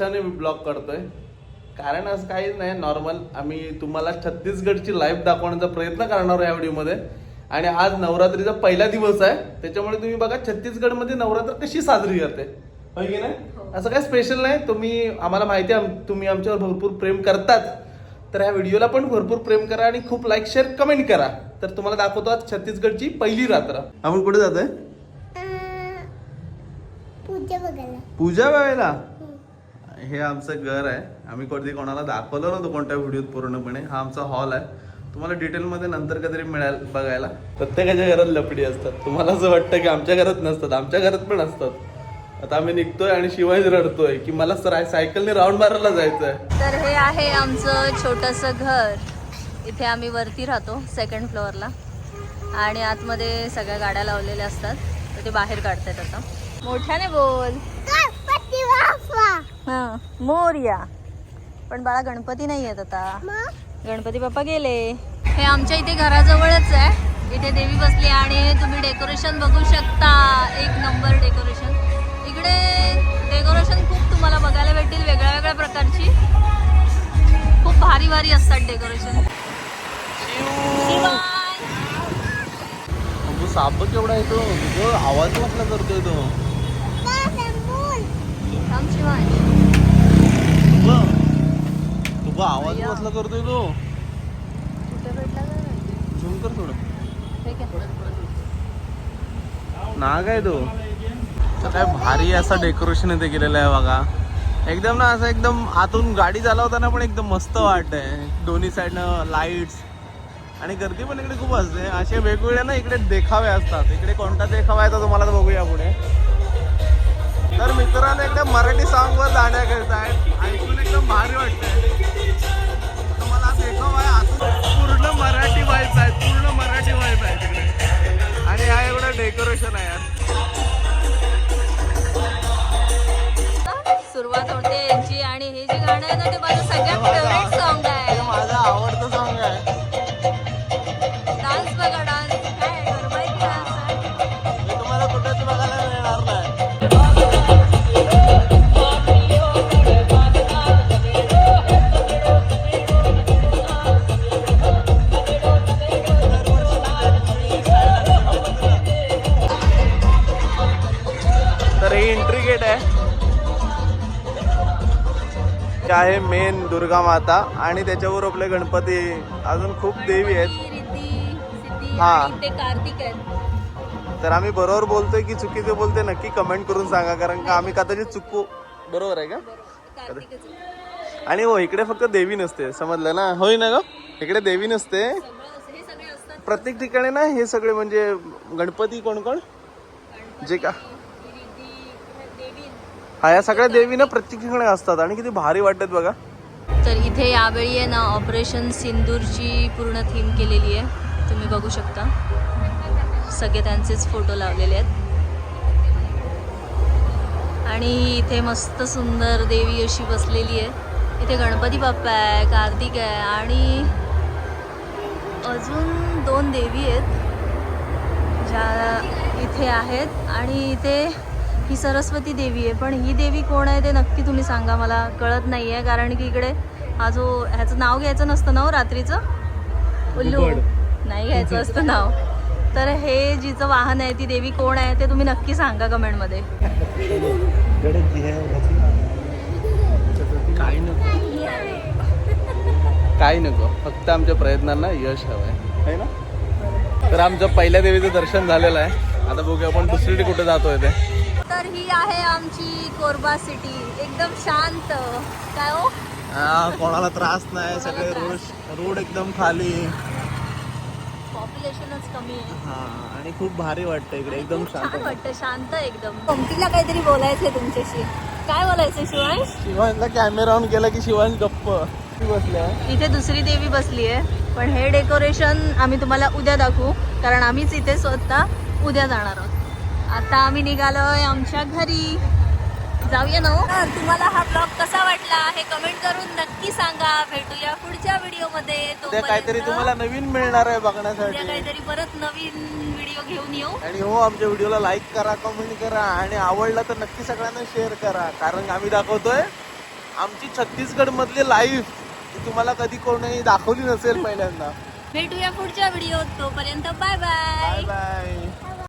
वर्षाने ब्लॉग करतोय. कारण असं काहीच नाही नॉर्मल आम्ही तुम्हाला छत्तीसगडची लाईव्ह दाखवण्याचा प्रयत्न करणार या व्हिडिओमध्ये आणि आज नवरात्रीचा पहिला दिवस आहे. त्याच्यामुळे तुम्ही बघा छत्तीसगडमध्ये नवरात्र कशी साजरी करते. होय की नाही? असं काय स्पेशल नाही. तुम्ही आम्हाला माहिती आहे तुम्ही आमच्यावर भरपूर प्रेम करतात. तर ह्या व्हिडिओला पण भरपूर प्रेम करा आणि खूप लाईक शेअर कमेंट करा. तर तुम्हाला दाखवतो आज छत्तीसगडची पहिली रात्र. आपण कुठे जातोय? अं, पूजा बघायला. पूजा बघायला? हे आमचं घर आहे. आम्ही कधी कोणाला दाखवलं नव्हतं कोणत्या व्हिडिओत पूर्णपणे. हा आमचा हॉल आहे. तुम्हाला डिटेलमध्ये नंतर कधीतरी मिळेल बघायला. प्रत्येकाच्या घरात लपडी असतात. तुम्हाला असं वाटतं की आमच्या घरात नसतात. आमच्या घरात पण असतात. आता आम्ही निघतोय आणि शिवाय रडतोय की मला सर सायकलने राऊंड मारायला जायचंय. तर हे आहे आमचं छोटस घर. इथे आम्ही वरती राहतो सेकंड फ्लोअरला आणि आतमध्ये सगळ्या गाड्या लावलेल्या असतात. तर ते बाहेर काढतायत आता. मोठ्याने बोल. हां मोर्या. पण बाळा गणपती नाही आहेत आता. मग? गणपती बाप्पा गेले. हे आमच्या इथे घराजवळच आहे. इथे देवी बसली आणि तुम्ही डेकोरेशन बघू शकता. एक नंबर डेकोरेशन. इकडे डेकोरेशन खूप तुम्हाला बघायला भेटतील वेगळ्या वेगळ्या प्रकारची. खूप भारी भारी असतात डेकोरेशन. साप केवढा येतो आवाज कसला करतोय तो. तुझा आवाज कसला करतोय तो कुठे काय झूम कर थोडं नाग आहे तो काय भारी असं डेकोरेशन इथे केलेलं आहे बघा एकदम ना असं एकदम आतून गाडी चालवताना पण एकदम मस्त वाटतंय. दोन्ही साईडनं लाईट्स आणि गर्दी पण इकडे खूप असते. असे वेगवेगळे ना इकडे देखावे असतात. इकडे कोणता देखावा आहे तो तुम्हाला तर बघूया पुढे. तर मित्रांनो एकदम मराठी सॉन्ग वर करत आहेत ऐकून एकदम भारी वाटतंय. तुम्हाला देखावा आहे आतून पूर्ण मराठी वाईफ आहेत पूर्ण मराठी वाईफ आहे तिकडे. आणि हा एवढं डेकोरेशन आहे यार. सुरुवात तर हे एंट्री गेट आहे. आहे मेन दुर्गा माता आणि त्याच्यावर आपले गणपती अजून खूप देवी आहेत. हा. तर आम्ही बरोबर बोलतोय की चुकीचे बोलतोय नक्की कमेंट करून सांगा कारण का आम्ही कदाचित चुकू. बरोबर आहे का. आणि हो इकडे फक्त देवी नसते समजलं ना? होय ना ग? इकडे देवी नसते. हे प्रत्येक ठिकाणी ना हे सगळे म्हणजे गणपती कोण कोण? जे का हा या सगळ्या देवी ना प्रत्येक ठिकाणी असतात आणि किती भारी वाटतात बघा. तर इथे यावेळी आहे ना ऑपरेशन सिंदूरची पूर्ण थीम केलेली आहे. तुम्ही बघू शकता. सगळे त्यांचेच फोटो लावलेले आहेत. आणि इथे मस्त सुंदर देवी अशी बसलेली आहे. इथे गणपती बाप्पा आहे कार्तिक आहे आणि अजून दोन देवी आहेत ज्या इथे आहेत. आणि इथे ही सरस्वती देवी आहे. पण ही देवी कोण आहे ते नक्की तुम्ही सांगा मला. कळत नाही आहे कारण की इकडे हा जो ह्याचं नाव घ्यायचं नसतं ना हो रात्रीचं? उल्लू. नाही घ्यायचं असतं नाव. तर हे जिचं वाहन आहे ती देवी कोण आहे ते तुम्ही नक्की सांगा कमेंटमध्ये. काय नको. काय नको. फक्त आमच्या प्रयत्नांना यश हवंय. आहे ना? तर आमचं पहिल्या देवीचं दर्शन झालेलं आहे. आता बघूया आपण दुसरीकडे कुठे जातोय ते. तर ही आहे आमची कोरबा सिटी. एकदम शांत. काय हो? हा, कोणाला त्रास नाही सगळे रोड रोड एकदम खाली. पॉप्युलेशनच कमी आहे. हा आणि खूप भारी वाटतं इकडे एकदम शांत छान वाटतं. शांत एकदम. पंक्तीला काहीतरी बोलायचंय तुमच्याशी. काय बोलायचं शिवांश? शिवांशला कॅमेरा ऑन केला की शिवांश गप्प. बसल्या. इथे दुसरी देवी बसली आहे पण हे डेकोरेशन आम्ही तुम्हाला उद्या दाखवू कारण आम्हीच इथे स्वतः उद्या जाणार आहोत. आता आम्ही निघालोय आमच्या घरी. जाऊया ना हो? तर तुम्हाला हा ब्लॉग कसा वाटला हे कमेंट करून नक्की सांगा. भेटूया पुढच्या व्हिडिओमध्ये. उद्या तोपर्यंत काहीतरी तुम्हाला नवीन मिळणार आहे बघण्यासाठी. काहीतरी परत नवीन व्हिडिओ घेऊन येऊ. आणि हो आमच्या व्हिडिओला लाईक करा कमेंट करा आणि आवडला तर नक्की सगळ्यांना शेअर करा. कारण आम्ही दाखवतोय आमची छत्तीसगड मधली लाईफ तुम्हाला कधी कोणी दाखवली नसेल पहिल्यांदा. भेटूया पुढच्या व्हिडिओ तोपर्यंत बाय बाय बाय बाय